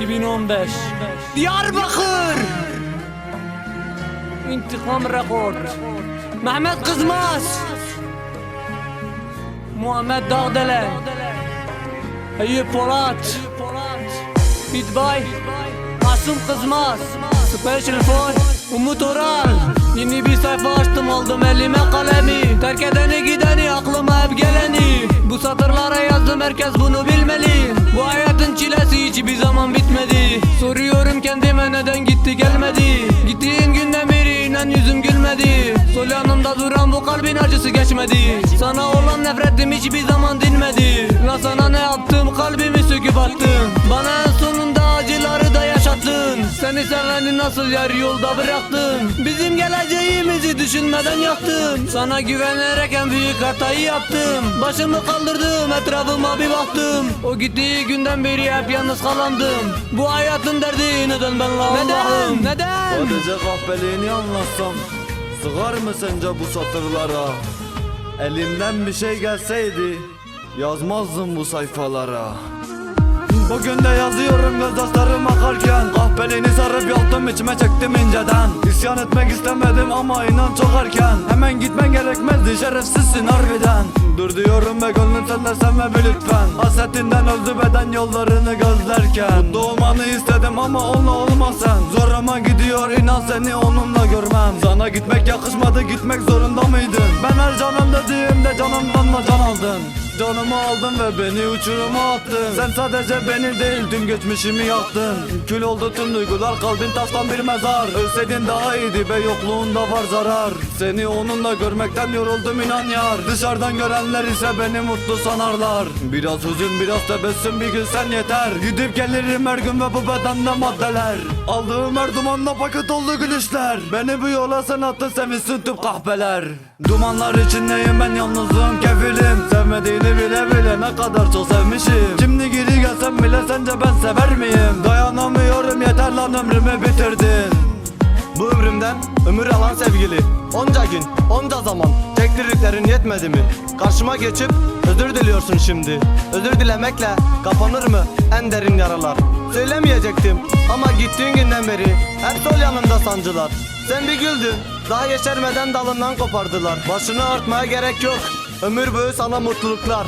2015 Diyarbakır! İntikam rekord Mehmet Kızmaz. Muhammed Dağdelen. Eyüp Polat. Bitbay Masum Kızmaz. Special for Umut Oral. Yeni bir sayfa açtım aldım elime kalemi. Terk edeni gideni aklıma hep geleni. Bu satırlara yazdım herkes bunu hiçbir zaman bitmedi. Soruyorum kendime neden gitti gelmedi. Gittiğin günden beri inan yüzüm gülmedi. Sol yanımda duran bu kalbin acısı geçmedi. Sana olan nefretim hiçbir zaman dinmedi. Lan sana ne yaptım kalbimi söküp attın Seni seveni nasıl yarı yolda bıraktın Bizim geleceğimizi düşünmeden yaktın Sana güvenerek en büyük hatayı yaptım. Başımı kaldırdım etrafıma bir baktım. O gittiği günden beri hep yalnız kalandım. Bu hayatın derdi neden ben la Allah'ım? Neden? Sadece kahpeliğini anlatsam Sığar mı sence bu satırlara? Elimden bir şey gelseydi Yazmazdım bu sayfalara Bugün de yazıyorum gözyaşlarım akarken. Kahpeliğini sarıp yaktım içime çektim inceden. İsyan etmek istemedim ama inan çok erken. Hemen gitmen gerekmezdi şerefsizsin harbiden. Dur diyorum be gönlüm sen de sevme bir lütfen. Hasretinden öldü beden yollarını gözlerken. Mutlu olmanı istedim ama onunla olma sen Zoruma gidiyor inan seni onunla görmem. Sana gitmek yakışmadı gitmek zorunda mıydın? Ben her canım dediğimde canımdan da can aldın? Canımı aldın ve beni uçuruma attın. Sen sadece beni değil tüm geçmişimi yaktın Kül oldu tüm duygular kalbin taştan bir mezar. Ölseydin daha iyiydi be yokluğunda var zarar. Seni onunla görmekten yoruldum inan yar. Dışarıdan görenler ise beni mutlu sanarlar. Biraz hüzün biraz tebessüm bir gün sen yeter. Gidip gelirim her gün ve bu bedende maddeler. Aldığım her dumanla paket oldu gülüşler. Beni bu yola sen attın sevinsin tüm kahpeler Dumanlar içindeyim ben yalnızlığım kefilim. Sevmediğini bile bile ne kadar çok sevmişim. Şimdi geri gelsem bile sence ben sever miyim? Dayanamıyorum yeter lan ömrümü bitirdin. Bu ömrümden ömür alan sevgili. Onca gün, onca zaman Tek yetmedi mi? Karşıma geçip özür diliyorsun şimdi. Özür dilemekle kapanır mı en derin yaralar? Söylemeyecektim ama gittiğin günden beri Hep sol yanımda sancılar. Sen bir güldün, daha yeşermeden dalından kopardılar. Başını örtmeye gerek yok. Ömür boyu sana mutluluklar